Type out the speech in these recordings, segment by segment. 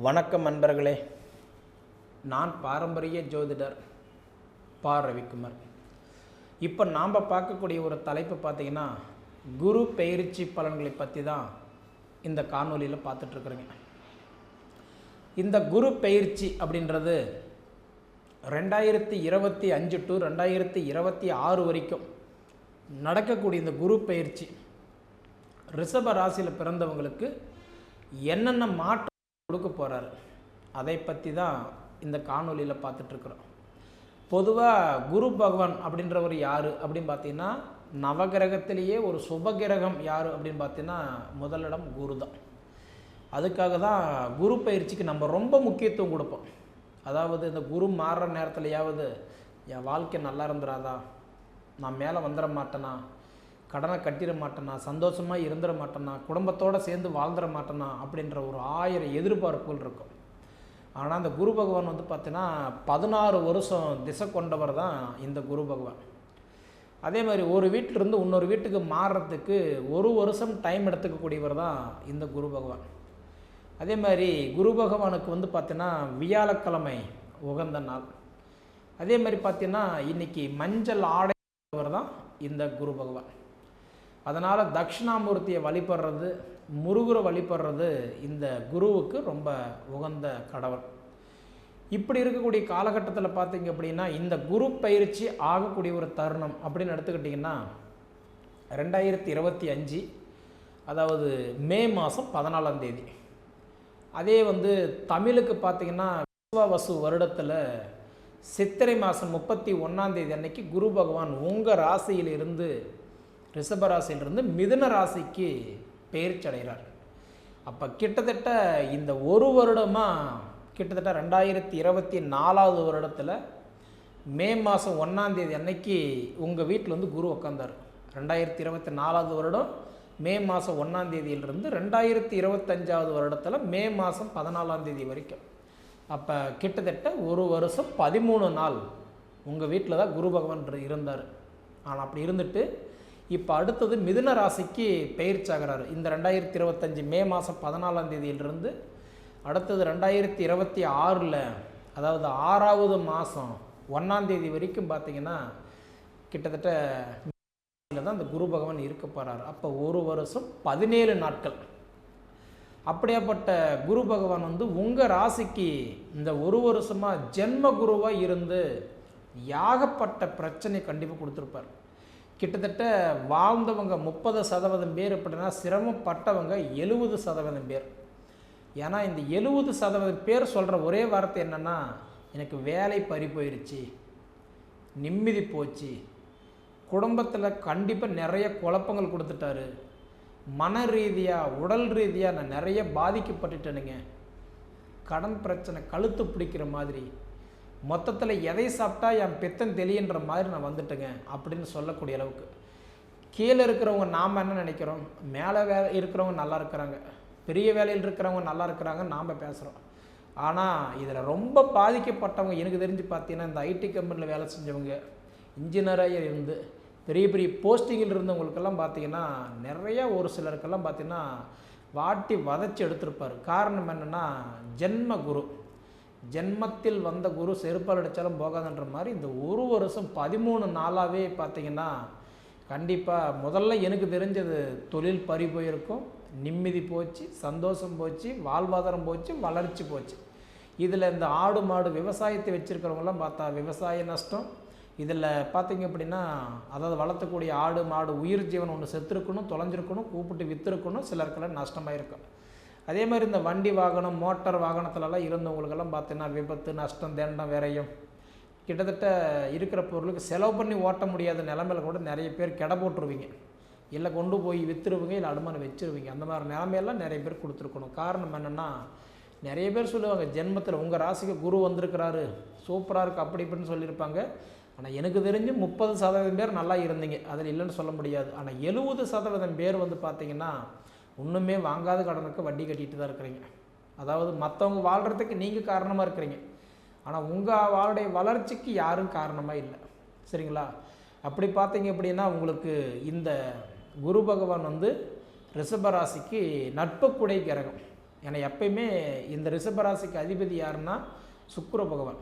வணக்கம் நண்பர்களே. நான் பாரம்பரிய ஜோதிடர் பா. ரவிக்குமார். இப்போ நாம் பார்க்கக்கூடிய ஒரு தலைப்பு பார்த்தீங்கன்னா குரு பெயர்ச்சி பலன்களை பற்றி தான் இந்த காணொலியில் பார்த்துட்ருக்குறேங்க. இந்த குரு பெயர்ச்சி அப்படின்றது ரெண்டாயிரத்தி இருபத்தி அஞ்சு டு ரெண்டாயிரத்தி இருபத்தி ஆறு வரைக்கும் நடக்கக்கூடிய இந்த குரு பயிற்சி ரிஷப ராசியில் பிறந்தவங்களுக்கு என்னென்ன மாற்றம் கொடுக்க போகிறாரு அதை பற்றி தான் இந்த காணொலியில் பார்த்துட்ருக்குறோம் பொதுவாக குரு பகவான் அப்படின்றவர் யார் அப்படின்னு பார்த்தீங்கன்னா நவகிரகத்திலேயே ஒரு சுபகிரகம் யார் அப்படின்னு பார்த்தீங்கன்னா முதலிடம் குரு தான். அதுக்காக தான் குரு பயிற்சிக்கு நம்ம ரொம்ப முக்கியத்துவம் கொடுப்போம். அதாவது இந்த குரு மாறுற நேரத்துலையாவது என் வாழ்க்கை நல்லா இருந்துடாதா நான் மேலே வந்துட மாட்டேனா? கடனை கட்டிட மாட்டேனா சந்தோஷமாக இருந்துட மாட்டேனா குடும்பத்தோடு சேர்ந்து வாழ்ந்துட மாட்டேனா அப்படின்ற ஒரு ஆயிரம் எதிர்பார்ப்புகள் இருக்கும். ஆனால் அந்த குரு பகவான் வந்து பார்த்தீங்கன்னா பதினாறு வருஷம் திசை கொண்டவர் தான் இந்த குரு பகவான். அதே மாதிரி ஒரு வீட்டிலிருந்து இன்னொரு வீட்டுக்கு மாறுறதுக்கு ஒரு வருஷம் டைம் எடுத்துக்கக்கூடியவர் தான் இந்த குரு பகவான். அதே மாதிரி குரு பகவானுக்கு வந்து பார்த்தீங்கன்னா வியாழக்கிழமை உகந்த நாள். அதே மாதிரி பார்த்தீங்கன்னா இன்னைக்கு மஞ்சள் ஆடைவர் தான் இந்த குரு பகவான். அதனால் தட்சிணாமூர்த்தியை வழிபடுறது முருகரை வழிபடுறது இந்த குருவுக்கு ரொம்ப உகந்த கடவுள். இப்படி இருக்கக்கூடிய காலகட்டத்தில் பார்த்தீங்க அப்படின்னா இந்த குரு பயிற்சி ஆகக்கூடிய ஒரு தருணம் அப்படின்னு எடுத்துக்கிட்டிங்கன்னா ரெண்டாயிரத்தி இருபத்தி அஞ்சு அதாவது மே மாதம் பதினாலாம் தேதி. அதே வந்து தமிழுக்கு பார்த்தீங்கன்னா விஸ்வாவசு வருடத்தில் சித்திரை மாதம் முப்பத்தி ஒன்றாந்தேதி அன்னைக்கு குரு பகவான் உங்கள் ராசியிலிருந்து ரிஷப ராசியிலிருந்து மிதுன ராசிக்கு பெயர்ச்சி அடைகிறார். அப்போ கிட்டத்தட்ட இந்த ஒரு வருடமாக கிட்டத்தட்ட ரெண்டாயிரத்தி இருபத்தி நாலாவது வருடத்தில் மே மாதம் ஒன்றாந்தேதி அன்னைக்கு உங்கள் வீட்டில் வந்து குரு உக்காந்தார். ரெண்டாயிரத்தி இருபத்தி நாலாவது வருடம் மே மாதம் ஒன்றாந்தேதியிலிருந்து ரெண்டாயிரத்தி இருபத்தஞ்சாவது வருடத்தில் மே மாதம் பதினாலாம் தேதி வரைக்கும். அப்போ கிட்டத்தட்ட ஒரு வருஷம் பதிமூணு நாள் உங்கள் வீட்டில் தான் குரு பகவான் இருந்தார். ஆனால் அப்படி இருந்துட்டு இப்போ அடுத்தது மிதுன ராசிக்கு பயிற்சி ஆகிறாரு இந்த ரெண்டாயிரத்தி இருபத்தஞ்சி மே மாதம் பதினாலாம் தேதியிலிருந்து அடுத்தது ரெண்டாயிரத்தி இருபத்தி ஆறில் அதாவது ஆறாவது மாதம் ஒன்றாந்தேதி வரைக்கும் பார்த்தீங்கன்னா கிட்டத்தட்ட தான் அந்த குரு பகவான் இருக்க போகிறார் அப்போ ஒரு வருஷம் பதினேழு நாட்கள். அப்படியாப்பட்ட குரு பகவான் வந்து உங்கள் ராசிக்கு இந்த ஒரு வருஷமாக ஜென்ம குருவாக இருந்து யாகப்பட்ட பிரச்சனை கண்டிப்பாக கொடுத்துருப்பார். கிட்டத்தட்ட வாழ்ந்தவங்க முப்பது சதவீதம் பேர் அப்படின்னா சிரமப்பட்டவங்க எழுபது சதவீதம் பேர். ஏன்னா இந்த எழுபது சதவீதம் பேர் சொல்கிற ஒரே வார்த்தை என்னென்னா எனக்கு வேலை பறி போயிருச்சு நிம்மதி போச்சு குடும்பத்தில் கண்டிப்பாக நிறைய குழப்பங்கள் கொடுத்துட்டாரு மன ரீதியாக உடல் ரீதியாக நான் நிறைய பாதிக்கப்பட்டுட்டேனுங்க. கடன் பிரச்சனை கழுத்து பிடிக்கிற மாதிரி மொத்தத்தில் எதை சாப்பிட்டா என் பித்தன் தெளின்ற மாதிரி நான் வந்துட்டேங்க அப்படின்னு சொல்லக்கூடிய அளவுக்கு. கீழே இருக்கிறவங்க நாம் என்ன நினைக்கிறோம்? மேலே வே இருக்கிறவங்க நல்லா இருக்கிறாங்க. பெரிய வேலையில் இருக்கிறவங்க நல்லா இருக்கிறாங்க நாம் பேசுகிறோம் ஆனால் இதில் ரொம்ப பாதிக்கப்பட்டவங்க எனக்கு தெரிஞ்சு பார்த்தீங்கன்னா இந்த ஐடி கம்பெனியில் வேலை செஞ்சவங்க இன்ஜினியராக இருந்து பெரிய பெரிய போஸ்டிங்கில் இருந்தவங்களுக்கெல்லாம் பார்த்தீங்கன்னா நிறையா ஒரு சிலருக்கெல்லாம் பார்த்தீங்கன்னா வாட்டி வதச்சி எடுத்திருப்பார். காரணம் என்னென்னா ஜென்ம குரு ஜென்மத்தில் வந்த குரு செருப்பால் அடித்தாலும் போகாதுன்ற மாதிரி இந்த ஒரு வருஷம் பதிமூணு நாளாகவே பார்த்தீங்கன்னா கண்டிப்பாக முதல்ல எனக்கு தெரிஞ்சது தொழில் பறி போயிருக்கும் நிம்மதி போச்சு சந்தோஷம் போச்சு வாழ்வாதாரம் போச்சு வளர்ச்சி போச்சு. இதில் இந்த ஆடு மாடு விவசாயத்தை வச்சுருக்கிறவங்களாம் பார்த்தா விவசாய நஷ்டம். இதில் பார்த்தீங்க அப்படின்னா அதாவது வளர்த்தக்கூடிய ஆடு மாடு உயிர் ஜீவன் ஒன்று செத்துருக்கணும் தொலைஞ்சிருக்கணும் கூப்பிட்டு விற்றுருக்கணும் சிலருக்கெல்லாம் நஷ்டமாயிருக்கும். அதே மாதிரி இந்த வண்டி வாகனம் மோட்டார் வாகனத்துலலாம் இருந்தவங்களுக்கெல்லாம் பார்த்தீங்கன்னா விபத்து நஷ்டம் தண்டம் விரையும் கிட்டத்தட்ட இருக்கிற பொருளுக்கு செலவு பண்ணி ஓட்ட முடியாத நிலமையில கூட நிறைய பேர் கெட போட்டுருவீங்க. இல்லை கொண்டு போய் விற்றுருவீங்க இல்லை அடமானம் வச்சிருவீங்க. அந்த மாதிரி நிலமையெல்லாம் நிறைய பேர் கொடுத்துருக்கணும். காரணம் என்னென்னா நிறைய பேர் சொல்லுவாங்க ஜென்மத்தில் உங்கள் ராசிக்கு குரு வந்திருக்கிறாரு. சூப்பராக இருக்குது அப்படி இப்படின்னு சொல்லியிருப்பாங்க. ஆனால் எனக்கு தெரிஞ்சு முப்பது சதவீதம் பேர் நல்லா இருந்தீங்க. அதில் இல்லைன்னு சொல்ல முடியாது. ஆனால் எழுபது சதவீதம் பேர் வந்து பார்த்திங்கன்னா ஒன்றுமே வாங்காத கடனுக்கு வட்டி கட்டிகிட்டு தான் இருக்கிறீங்க. அதாவது மற்றவங்க வாழ்கிறதுக்கு நீங்கள் காரணமாக இருக்கிறீங்க. ஆனால் உங்கள் வாழுடைய வளர்ச்சிக்கு யாரும் காரணமாக இல்லை. சரிங்களா? அப்படி பார்த்தீங்க அப்படின்னா உங்களுக்கு இந்த குரு பகவான் வந்து ரிஷபராசிக்கு நட்புக்குடை கிரகம். ஏன்னா எப்பயுமே இந்த ரிஷபராசிக்கு அதிபதி யாருன்னா சுக்கர பகவான்.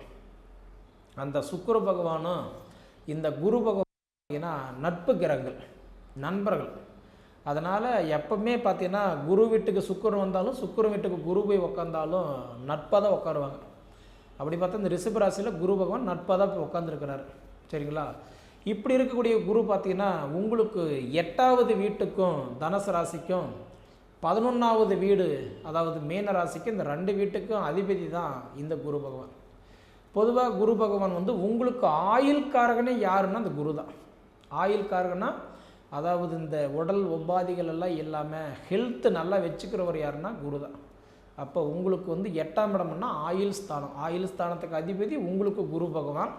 அந்த சுக்கர பகவானும் இந்த குரு பகவான் பார்த்தீங்கன்னா நட்பு கிரகங்கள் நண்பர்கள். அதனால் எப்பவுமே பார்த்தீங்கன்னா குரு வீட்டுக்கு சுக்கிரன் வந்தாலும் சுக்கிரன் வீட்டுக்கு குரு போய் உக்காந்தாலும் நட்பாக தான் உட்காருவாங்க அப்படி பார்த்தா இந்த ரிஷப ராசியில் குரு பகவான் நட்பாக தான் போய் உட்காந்துருக்கிறாரு சரிங்களா? இப்படி இருக்கக்கூடிய குரு பார்த்தீங்கன்னா உங்களுக்கு எட்டாவது வீட்டுக்கும் தனுசு ராசிக்கும் பதினொன்றாவது வீடு அதாவது மீன ராசிக்கு இந்த ரெண்டு வீட்டுக்கும் அதிபதி தான் இந்த குரு பகவான். பொதுவாக குரு பகவான் வந்து உங்களுக்கு ஆயுள்காரகனே யாருன்னா அந்த குரு தான். ஆயுள்காரகனா அதாவது இந்த உடல் உபாதிகள் எல்லாம் இல்லாமல் ஹெல்த்து நல்லா வச்சுக்கிறவர் யாருன்னா குரு தான் அப்போ உங்களுக்கு வந்து எட்டாம் இடம்னா ஆயுள் ஸ்தானம். ஆயுள் ஸ்தானத்துக்கு அதிபதி உங்களுக்கு குரு பகவான்.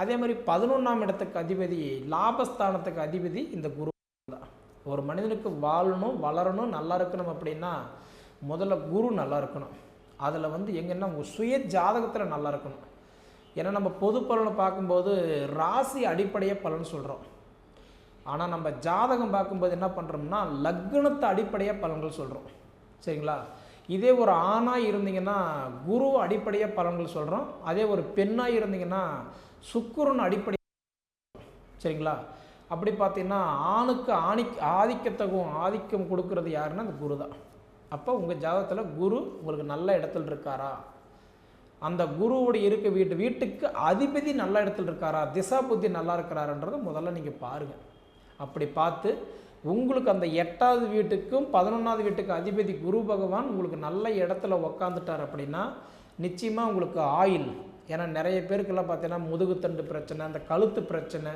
அதே மாதிரி பதினொன்றாம் இடத்துக்கு அதிபதி லாபஸ்தானத்துக்கு அதிபதி இந்த குரு தான் ஒரு மனிதனுக்கு வாழணும் வளரணும் நல்லா இருக்கணும் அப்படின்னா முதல்ல குரு நல்லா இருக்கணும். அதில் வந்து எங்கன்னா உங்கள் சுய ஜாதகத்தில் நல்லா இருக்கணும். ஏன்னா நம்ம பொது பலனை பார்க்கும்போது ராசி அடிப்படையாக பலன் சொல்கிறோம் ஆனால் நம்ம ஜாதகம் பார்க்கும்போது என்ன பண்ணுறோம்னா லக்னத்தை அடிப்படையாக பலன்கள் சொல்கிறோம் சரிங்களா? இதே ஒரு ஆணாக இருந்தீங்கன்னா குரு அடிப்படையாக பலன்கள் சொல்கிறோம் அதே ஒரு பெண்ணாக இருந்தீங்கன்னா சுக்குரன் அடிப்படை சரிங்களா? அப்படி பார்த்தீங்கன்னா ஆணுக்கு ஆணி ஆதிக்கத்தகும் ஆதிக்கம் கொடுக்கறது யாருன்னா அந்த குரு தான். அப்போ உங்கள் ஜாதகத்தில் குரு உங்களுக்கு நல்ல இடத்துல இருக்காரா? அந்த குருவுடைய இருக்க வீட்டு வீட்டுக்கு அதிபதி நல்ல இடத்துல இருக்காரா? திசா புத்தி நல்லா இருக்கிறாருன்றதை முதல்ல நீங்கள் பாருங்கள் அப்படி பார்த்து உங்களுக்கு அந்த எட்டாவது வீட்டுக்கும் பதினொன்றாவது வீட்டுக்கு அதிபதி குரு பகவான் உங்களுக்கு நல்ல இடத்துல உக்காந்துட்டார் அப்படின்னா நிச்சயமாக உங்களுக்கு ஆயில் ஏன்னா நிறைய பேருக்கெல்லாம் பார்த்தீங்கன்னா முதுகுத்தண்டு பிரச்சனை அந்த கழுத்து பிரச்சனை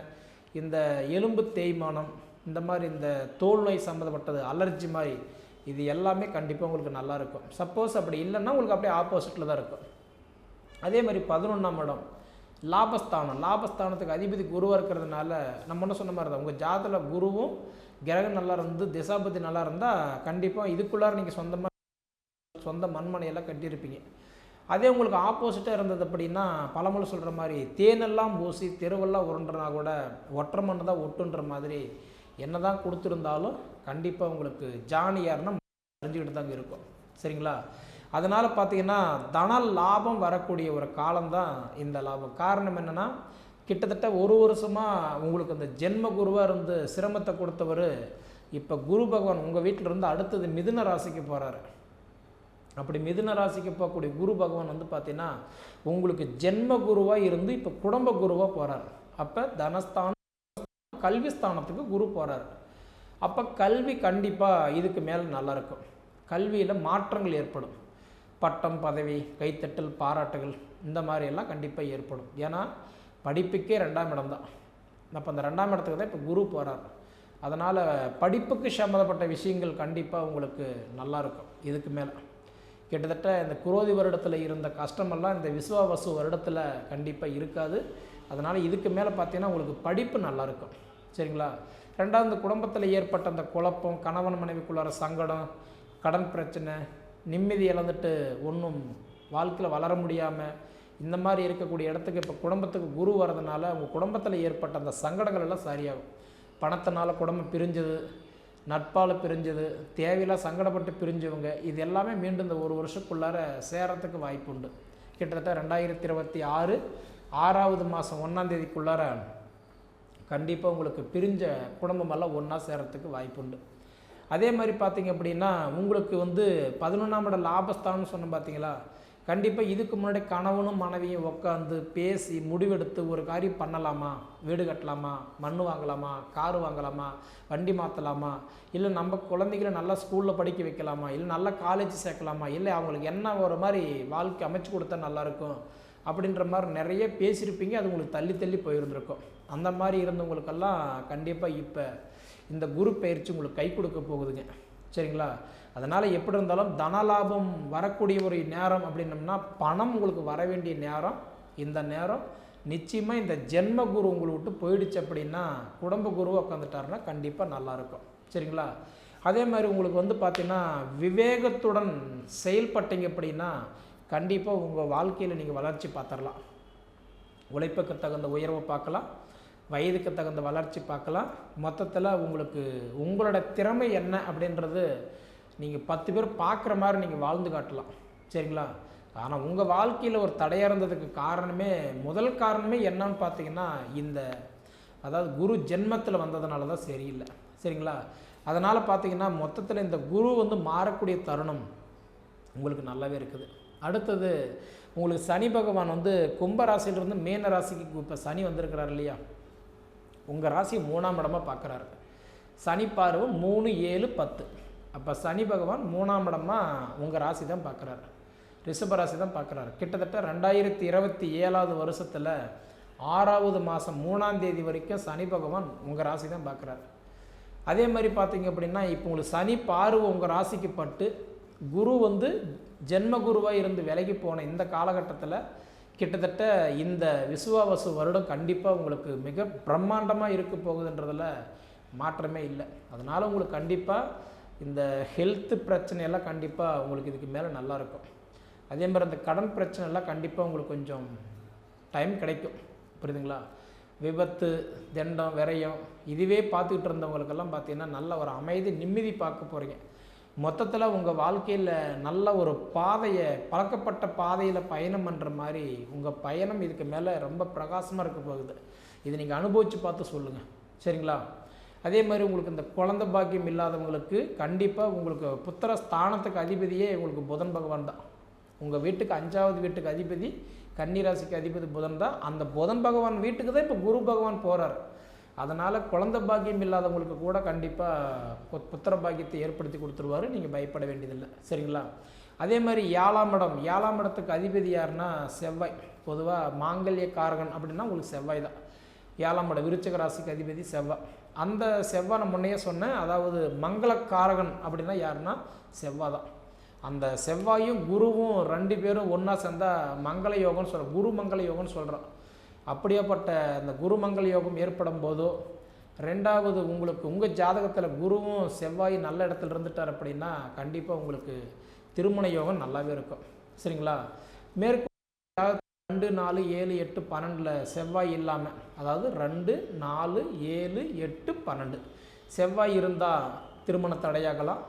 இந்த எலும்பு தேய்மானம் இந்த மாதிரி இந்த தோல் நோய் சம்மந்தப்பட்டது அலர்ஜி மாதிரி இது எல்லாமே கண்டிப்பாக உங்களுக்கு நல்லாயிருக்கும் சப்போஸ் அப்படி இல்லைன்னா உங்களுக்கு அப்படியே ஆப்போசிட்டில் தான் இருக்கும். அதே மாதிரி பதினொன்றாம் இடம். லாபஸ்தானம். லாபஸ்தானத்துக்கு அதிபதி குருவாக இருக்கிறதுனால நம்ம என்ன சொன்ன மாதிரி தான் உங்கள் ஜாதத்தில் குருவும் கிரகம் நல்லா இருந்து திசாபதி நல்லா இருந்தால் கண்டிப்பாக இதுக்குள்ளார நீங்கள் சொந்தமாக சொந்த மண்மனையெல்லாம் கட்டியிருப்பீங்க. அதே உங்களுக்கு ஆப்போசிட்டாக இருந்தது அப்படின்னா பழமொழி சொல்கிற மாதிரி தேனெல்லாம் பூசி தெருவெல்லாம் உருண்டுறனா கூட ஒற்றை மண்ணு தான் ஒட்டுன்ற மாதிரி என்ன தான் கொடுத்துருந்தாலும் கண்டிப்பாக உங்களுக்கு ஜானியார்னா தெரிஞ்சுக்கிட்டு தாங்க இருக்கும். சரிங்களா? அதனால் பார்த்தீங்கன்னா தன லாபம் வரக்கூடிய ஒரு காலம்தான் இந்த லாபம். காரணம் என்னென்னா கிட்டத்தட்ட ஒரு வருஷமாக உங்களுக்கு அந்த ஜென்ம குருவாக இருந்து சிரமத்தை கொடுத்தவர் இப்போ குரு பகவான் உங்கள் வீட்டில் இருந்து அடுத்தது மிதுன ராசிக்கு போகிறாரு அப்படி மிதுன ராசிக்கு போகக்கூடிய குரு பகவான் வந்து பார்த்தீங்கன்னா உங்களுக்கு ஜென்ம குருவாக இருந்து இப்போ குடும்ப குருவாக போகிறார் அப்போ தனஸ்தானம் கல்வி ஸ்தானத்துக்கு குரு போகிறார் அப்போ கல்வி கண்டிப்பாக இதுக்கு மேலே நல்லாயிருக்கும் கல்வியில் மாற்றங்கள் ஏற்படும். பட்டம் பதவி கைத்தட்டல் பாராட்டுகள் இந்த மாதிரியெல்லாம் கண்டிப்பாக ஏற்படும். ஏன்னா படிப்புக்கே ரெண்டாம் இடம் தான். அப்போ அந்த ரெண்டாம் இடத்துக்கு தான் இப்போ குரு போகிறார் அதனால் படிப்புக்கு சம்மந்தப்பட்ட விஷயங்கள் கண்டிப்பாக உங்களுக்கு நல்லாயிருக்கும் இதுக்கு மேலே. கிட்டத்தட்ட இந்த குரோதி வருடத்தில் இருந்த கஷ்டமெல்லாம் இந்த விஸ்வாவசு வருடத்தில் கண்டிப்பாக இருக்காது. அதனால் இதுக்கு மேலே பார்த்தீங்கன்னா உங்களுக்கு படிப்பு நல்லாயிருக்கும் சரிங்களா? ரெண்டாவது இந்த குடும்பத்தில் ஏற்பட்ட அந்த குழப்பம் கணவன் மனைவிக்குள்ளார சங்கடம் கடன் பிரச்சனை நிம்மதி இழந்துட்டு ஒன்றும் வாழ்க்கையில் வளர முடியாமல் இந்த மாதிரி இருக்கக்கூடிய இடத்துக்கு இப்போ குடும்பத்துக்கு குரு வரதுனால உங்கள் குடும்பத்தில் ஏற்பட்ட அந்த சங்கடங்கள் எல்லாம் சரியாகும். பணத்தினால குடும்பம் பிரிஞ்சது நட்பால் பிரிஞ்சது தேவையில்லாம் சங்கடப்பட்டு பிரிஞ்சவங்க இது எல்லாமே மீண்டும் இந்த ஒரு வருஷத்துக்குள்ளார சேரத்துக்கு வாய்ப்பு உண்டு. கிட்டத்தட்ட ரெண்டாயிரத்தி இருபத்தி ஆறு ஆறாவது மாதம் ஒன்றாந்தேதிக்குள்ளார கண்டிப்பாக உங்களுக்கு பிரிஞ்ச குடும்பமெல்லாம் ஒன்றா சேரத்துக்கு வாய்ப்பு உண்டு. அதே மாதிரி பார்த்தீங்க அப்படின்னா உங்களுக்கு வந்து பதினொன்றாம் இடம் லாபஸ்தானம்னு சொன்னோம் பார்த்தீங்களா? கண்டிப்பாக இதுக்கு முன்னாடி கணவனும் மனைவியும் உட்காந்து பேசி முடிவெடுத்து ஒரு காரியம் பண்ணலாமா? வீடு கட்டலாமா? மண் வாங்கலாமா? கார் வாங்கலாமா? வண்டி மாற்றலாமா இல்லை நம்ம குழந்தைகளை நல்லா ஸ்கூலில் படிக்க வைக்கலாமா? இல்லை நல்லா காலேஜ் சேர்க்கலாமா? இல்லை அவங்களுக்கு என்ன ஒரு மாதிரி வாழ்க்கை அமைச்சு கொடுத்தா நல்லாயிருக்கும் அப்படின்ற மாதிரி நிறைய பேசியிருப்பீங்க. அது உங்களுக்கு தள்ளி தள்ளி போயிருந்திருக்கும். அந்த மாதிரி இருந்தவங்களுக்கெல்லாம் கண்டிப்பாக இப்போ இந்த குரு பயிற்சி உங்களுக்கு கை கொடுக்க போகுதுங்க. சரிங்களா? அதனால் எப்படி இருந்தாலும் தனலாபம் வரக்கூடிய ஒரு நேரம் அப்படின்னம்னா பணம் உங்களுக்கு வர வேண்டிய நேரம். இந்த நேரம் நிச்சயமாக இந்த ஜென்ம குரு உங்களை விட்டு போயிடுச்சு அப்படின்னா குடும்ப குருவாக உட்காந்துட்டாருன்னா கண்டிப்பாக நல்லாயிருக்கும் சரிங்களா? அதே மாதிரி உங்களுக்கு வந்து பார்த்திங்கன்னா விவேகத்துடன் செயல்பட்டீங்க அப்படின்னா கண்டிப்பாக உங்கள் வாழ்க்கையில் நீங்கள் வளர்ச்சி பார்த்துடலாம் உழைப்புக்கு தகுந்த உயர்வை பார்க்கலாம். வயதுக்கு தகுந்த வளர்ச்சி பார்க்கலாம். மொத்தத்தில் உங்களுக்கு உங்களோட திறமை என்ன அப்படின்றது நீங்கள் பத்து பேர் பார்க்குற மாதிரி நீங்கள் வாழ்ந்து காட்டலாம். சரிங்களா? ஆனால் உங்கள் வாழ்க்கையில் ஒரு தடையாக இருந்ததுக்கு காரணமே முதல் காரணமே என்னன்னு பார்த்தீங்கன்னா இந்த அதாவது குரு ஜென்மத்தில் வந்ததுனால தான் சரியில்லை. சரிங்களா? அதனால் பார்த்தீங்கன்னா மொத்தத்தில் இந்த குரு வந்து மாறக்கூடிய தருணம் உங்களுக்கு நல்லாவே இருக்குது. அடுத்தது உங்களுக்கு சனி பகவான் வந்து கும்ப ராசியிலிருந்து மீன ராசிக்கு இப்போ சனி வந்திருக்கிறார் இல்லையா? உங்கள் ராசி மூணாம் இடமாக பார்க்குறாரு சனி பார்வை மூணு ஏழு பத்து. அப்போ சனி பகவான் மூணாம் இடமாக உங்கள் ராசி தான் பார்க்குறாரு ரிஷப ராசி தான் பார்க்குறாரு கிட்டத்தட்ட ரெண்டாயிரத்தி இருபத்தி ஏழாவது வருஷத்தில் ஆறாவது மாதம் மூணாம் தேதி வரைக்கும் சனி பகவான் உங்கள் ராசி தான் பார்க்குறாரு அதே மாதிரி பார்த்தீங்க அப்படின்னா இப்போ உங்களுக்கு சனி பார்வை உங்கள் ராசிக்கு பட்டு குரு வந்து ஜென்ம குருவாக இருந்து விலகி போன இந்த காலகட்டத்தில் கிட்டத்தட்ட இந்த விசுவாவசு வருடம் கண்டிப்பாக உங்களுக்கு மிக பிரம்மாண்டமாக இருக்க போகுதுன்றதில் மாற்றமே இல்லை. அதனால் உங்களுக்கு கண்டிப்பாக இந்த ஹெல்த்து பிரச்சனையெல்லாம் கண்டிப்பாக உங்களுக்கு இதுக்கு மேலே நல்லாயிருக்கும் அதே மாதிரி அந்த கடன் பிரச்சனைலாம் கண்டிப்பாக உங்களுக்கு கொஞ்சம் டைம் கிடைக்கும். புரியுதுங்களா? விபத்து தண்டம் விரயம் இதுவே பார்த்துக்கிட்டு இருந்தவங்களுக்கெல்லாம் பார்த்தீங்கன்னா நல்ல ஒரு அமைதி நிம்மதி பார்க்க போகிறீங்க மொத்தத்தில் உங்கள் வாழ்க்கையில் நல்ல ஒரு பாதையை பழக்கப்பட்ட பாதையில் பயணம் பண்ணுற மாதிரி உங்கள் பயணம் இதுக்கு மேலே ரொம்ப பிரகாசமாக இருக்க போகுது. இது நீங்கள் அனுபவித்து பார்த்து சொல்லுங்கள் சரிங்களா? அதே மாதிரி உங்களுக்கு இந்த குழந்தை பாக்கியம் இல்லாதவங்களுக்கு கண்டிப்பாக உங்களுக்கு புத்திர ஸ்தானத்துக்கு அதிபதியே உங்களுக்கு புதன் பகவான் தான். உங்கள் வீட்டுக்கு அஞ்சாவது வீட்டுக்கு அதிபதி கன்னிராசிக்கு அதிபதி புதன் தான். அந்த புதன் பகவான் வீட்டுக்கு தான் இப்போ குரு பகவான் போகிறார் அதனால் குழந்தை பாக்கியம் இல்லாதவங்களுக்கு கூட கண்டிப்பாக புத்திர பாக்கியத்தை ஏற்படுத்தி கொடுத்துருவாரு. நீங்கள் பயப்பட வேண்டியதில்லை. சரிங்களா? அதே மாதிரி ஏழாம் இடம். ஏழாம் இடத்துக்கு அதிபதி யாருன்னா செவ்வாய். பொதுவாக மாங்கல்ய காரகன் அப்படின்னா உங்களுக்கு செவ்வாய் தான். ஏழாம் இடம். விருச்சக ராசிக்கு அதிபதி செவ்வாய். அந்த செவ்வாய் நான் முன்னையே சொன்னேன். அதாவது மங்களக்காரகன் அப்படின்னா யாருன்னா செவ்வாய் தான். அந்த செவ்வாயும் குருவும் ரெண்டு பேரும் ஒன்றா சேர்ந்தால் மங்கள யோகம்னு சொல்கிறோம் குரு மங்கள யோகம்னு சொல்கிறோம் அப்படியாப்பட்ட அந்த குரு மங்கள யோகம் ஏற்படும் போதோ ரெண்டாவது உங்களுக்கு உங்கள் ஜாதகத்தில் குருவும் செவ்வாய் நல்ல இடத்துல இருந்துட்டார் அப்படின்னா கண்டிப்பாக உங்களுக்கு திருமண யோகம் நல்லாவே இருக்கும். சரிங்களா? மேற்கு ரெண்டு நாலு ஏழு எட்டு பன்னெண்டில் செவ்வாய் இல்லாமல் அதாவது ரெண்டு நாலு ஏழு எட்டு பன்னெண்டு. செவ்வாய் இருந்தால் திருமண தடையாகலாம்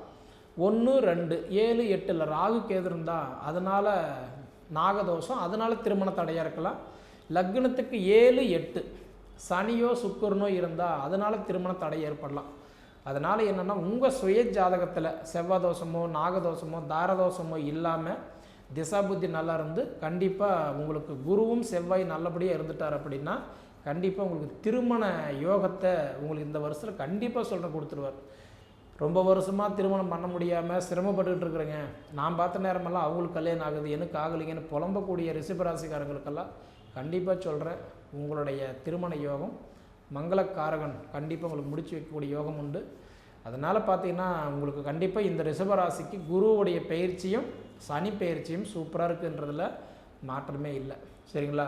ஒன்று ரெண்டு ஏழு எட்டில் ராகு கேது இருந்தால் அதனால் நாகதோஷம் அதனால் திருமண தடையாக இருக்கலாம் லக்னத்துக்கு ஏழு எட்டு. சனியோ சுக்கரனோ இருந்தால் அதனால் திருமண தடை ஏற்படலாம். அதனால் என்னென்னா உங்கள் சுய ஜாதகத்தில் செவ்வாதோஷமோ நாகதோஷமோ தாரதோஷமோ இல்லாமல் திசா புத்தி நல்லா இருந்து கண்டிப்பாக உங்களுக்கு குருவும் செவ்வாய் நல்லபடியாக இருந்துட்டார் அப்படின்னா கண்டிப்பாக உங்களுக்கு திருமண யோகத்தை உங்களுக்கு இந்த வருஷத்தில் கண்டிப்பாக சொல்கிற கொடுத்துருவார். ரொம்ப வருஷமாக திருமணம் பண்ண முடியாமல் சிரமப்பட்டுக்கிட்டு இருக்கிறேங்க. நான் பார்த்த நேரமெல்லாம் அவங்களுக்கு கல்யாணம் ஆகுது எனக்கு ஆகலைங்கன்னு புலம்பக்கூடிய ரிஷபராசிக்காரங்களுக்கெல்லாம் கண்டிப்பாக சொல்கிறேன் உங்களுடைய திருமண யோகம் மங்களக்காரகன் கண்டிப்பாக உங்களுக்கு முடிச்சு வைக்கக்கூடிய யோகம் உண்டு. அதனால் பார்த்தீங்கன்னா உங்களுக்கு கண்டிப்பாக இந்த ரிஷபராசிக்கு குருவுடைய பயிற்சியும் சனி பயிற்சியும் சூப்பராக இருக்குன்றதில் மாற்றமே இல்லை. சரிங்களா?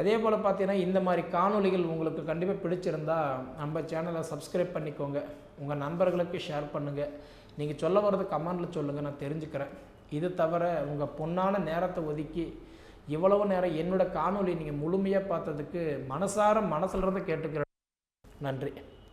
அதே போல் பார்த்தீங்கன்னா இந்த மாதிரி காணொளிகள் உங்களுக்கு கண்டிப்பாக பிடிச்சிருந்தா நம்ம சேனலை சப்ஸ்கிரைப் பண்ணிக்கோங்க. உங்கள் நண்பர்களுக்கு ஷேர் பண்ணுங்கள் நீங்கள் சொல்ல வர்றது கமெண்டில் சொல்லுங்கள் நான் தெரிஞ்சுக்கிறேன். இது தவிர உங்கள் பொன்னான நேரத்தை ஒதுக்கி இவ்வளவு நேரம் என்னோட காணொளி நீங்கள் முழுமையாக பார்த்ததுக்கு மனசார மனசுலருந்து கேட்டுக்கிறேன். நன்றி.